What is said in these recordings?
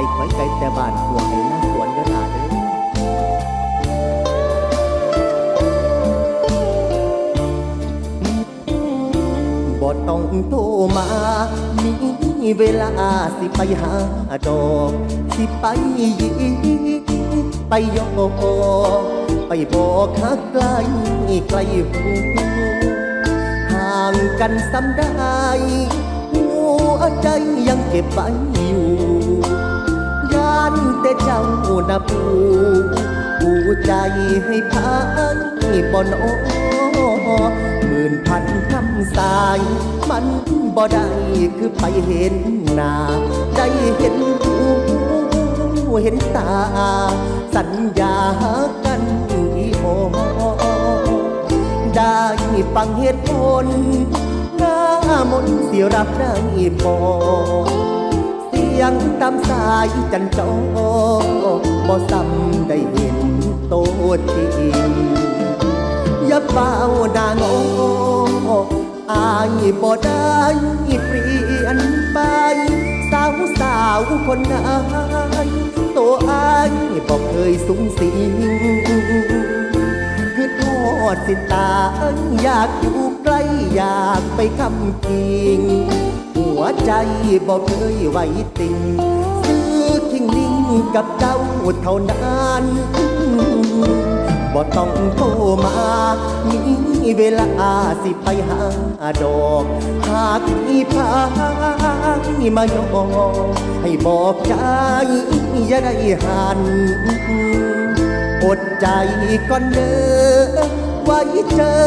ก่คอยไก่แต่บ้านหัวไอ้น้าสวนเด้อหลาเด้อบ่ต้องโทรมา มีเวลาสิไปหาดอก สิไปยิไปยอกไปบอกฮักไกลไกลหูห่างกันซ้ำได้หัวใจยังเก็บไว้อยู่านแต่เจ้านะปูปูใจให้พันบ่นอหมื่นพันคำสาย มันบ่ได้คือไปเห็นหน้าได้เห็นหูเห็นตา สัญญากันอีโอได้ฟังเหตุผลหน้ามนต์สิรับได้พอ ยังตามสายจันจอบ่ซ้ำได้เห็นโตวจริงอย่าเฝ้าดางออายบ่ได้เปลี่ยนไป สาวสาวคนนั้นตัวอายบ่เคยสูงสิงคือทอดสิตาอยากอยู่ใกล้อยากไปคำกิง ใจบอกเคยไหวติงซื้อคิงลิงกับเจ้าเท่านั้นบ่ต้องโทรมา มีเวลาสิไปหาดอก หากมีพายมายอให้บอกใจอย่าได้หันอดใจก่อนเด้อไว้เจอ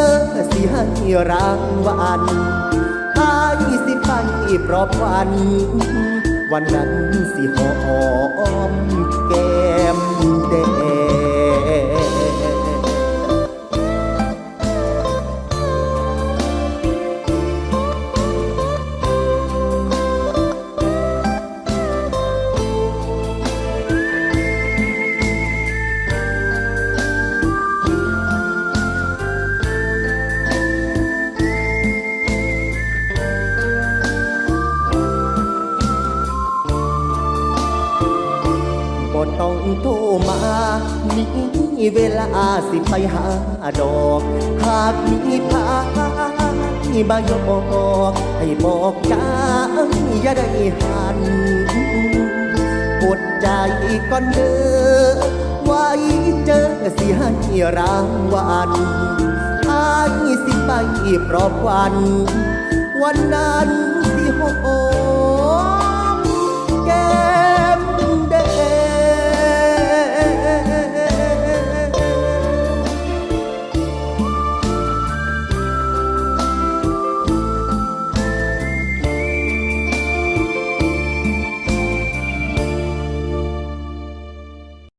สิให้รางวัล ปปลอบวัน วันนั้นสิหอมแก้มแดง ต้องโทรมามีเวลาสิไปหาดอก หากมีพายมายอกให้บอกใจอย่าได้หันอดใจก่อนเด้อไว้เจอสิให้รางวัลอายสิไปปลอบวัน วันนั้นสิหอมแก้